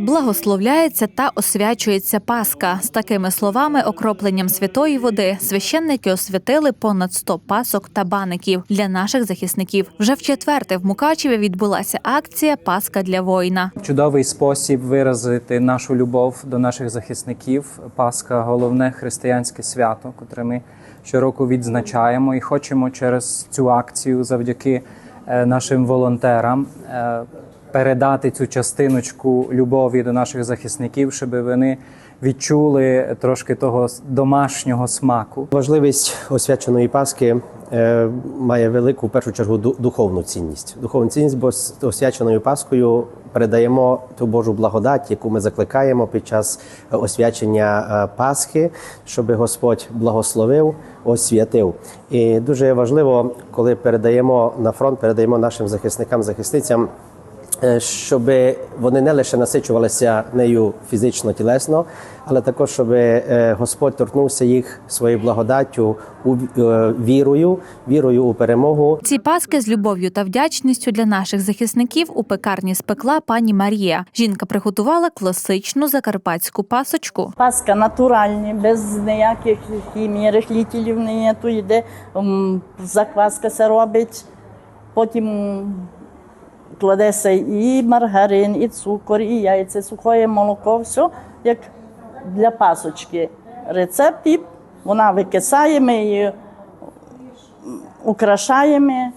Благословляється та освячується Пасха. З такими словами, окропленням святої води, священники освятили понад 100 пасок та баників для наших захисників. Вже в четверте в Мукачеві відбулася акція Пасха для воїна. Чудовий спосіб виразити нашу любов до наших захисників. Пасха головне християнське свято, котре ми щороку відзначаємо, і хочемо через цю акцію, завдяки е, нашим волонтерам, е, передати цю частиночку любові до наших захисників, щоб вони відчули трошки того домашнього смаку. Важливість освяченої Пасхи е, має велику в першу чергу духовну цінність. Духовну цінність, бо з освяченою Пасхою передаємо ту Божу благодать, яку ми закликаємо під час освячення е, Пасхи, щоб Господь благословив, освятив. І дуже важливо, коли передаємо на фронт, передаємо нашим захисникам, захисницям. Е, щоб вони не лише насичувалися нею фізично, тілесно, але також щоб е, Господь торкнувся їх своєю благодаттю у е, вірою, вірою у перемогу, Ці паски з любов'ю та вдячністю для наших захисників у пекарні спекла пані Марія. Жінка приготувала класичну закарпатську пасочку. Паска натуральні, без ніяких хімії, рихлітелів не є. Тут йде закваска се робить, потім кладеться і маргарин, і цукор, і яйця, сухоє молоко, все як для пасочки. Рецепт, і вона викисає, ми її украшаємо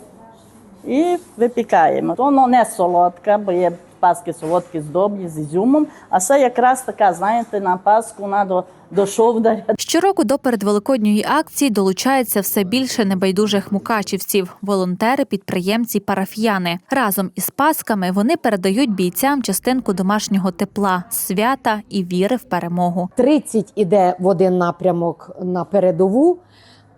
і випікаємо. Воно не солодке, бо є паски солодкі здобні з ізюмом, а це якраз така, знаєте, на паску на до, до шовдаря. Щороку до передвеликодньої акції долучається все більше небайдужих мукачівців, волонтери, підприємці, парафіяни. Разом із пасками вони передають бійцям частинку домашнього тепла, свята і віри в перемогу. 30 іде в один напрямок на передову,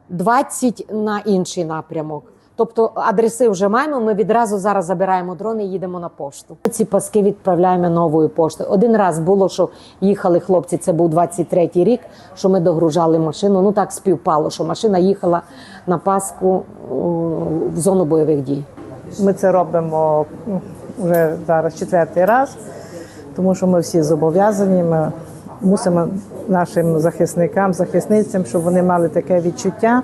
20 на інший напрямок. Тобто адреси вже маємо. Ми відразу зараз забираємо дрони і їдемо на пошту. Ці паски відправляємо новою поштою. Один раз було, що їхали хлопці. Це був 23-й рік, що ми догружали машину. Ну так співпало, що машина їхала на Пасху о, в зону бойових дій. Ми це робимо вже зараз четвертий раз, тому що ми всі зобов'язані. Ми мусимо нашим захисникам, захисницям, щоб вони мали таке відчуття,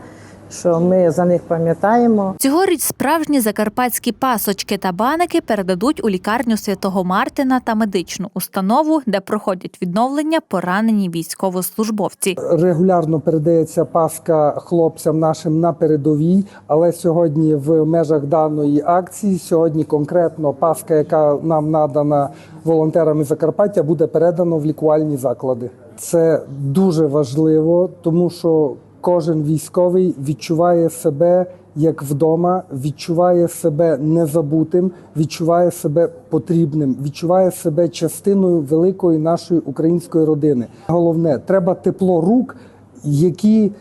що ми за них пам'ятаємо. Цьогоріч справжні закарпатські пасочки та баники передадуть у лікарню святого Мартина та медичну установу, де проходять відновлення поранені військовослужбовці. Регулярно передається паска хлопцям нашим на передовій, але сьогодні в межах даної акції, сьогодні конкретно паска, яка нам надана волонтерами Закарпаття, буде передано в лікувальні заклади. Це дуже важливо, тому що кожен військовий відчуває себе як вдома, відчуває себе незабутим, відчуває себе потрібним, відчуває себе частиною великої нашої української родини. Головне, треба тепло рук, які е,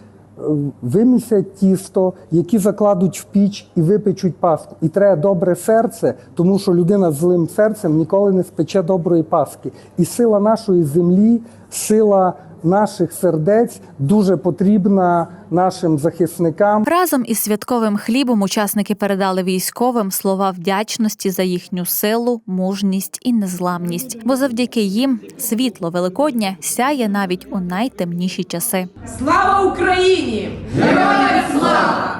вимісять тісто, які закладуть в піч і випечуть паску. І треба добре серце, тому що людина з злим серцем ніколи не спече доброї паски. І сила нашої землі, сила наших сердець дуже потрібна нашим захисникам. Разом із святковим хлібом учасники передали військовим слова вдячності за їхню силу, мужність і незламність. Бо завдяки їм світло Великодня сяє навіть у найтемніші часи. Слава Україні! Героям слава!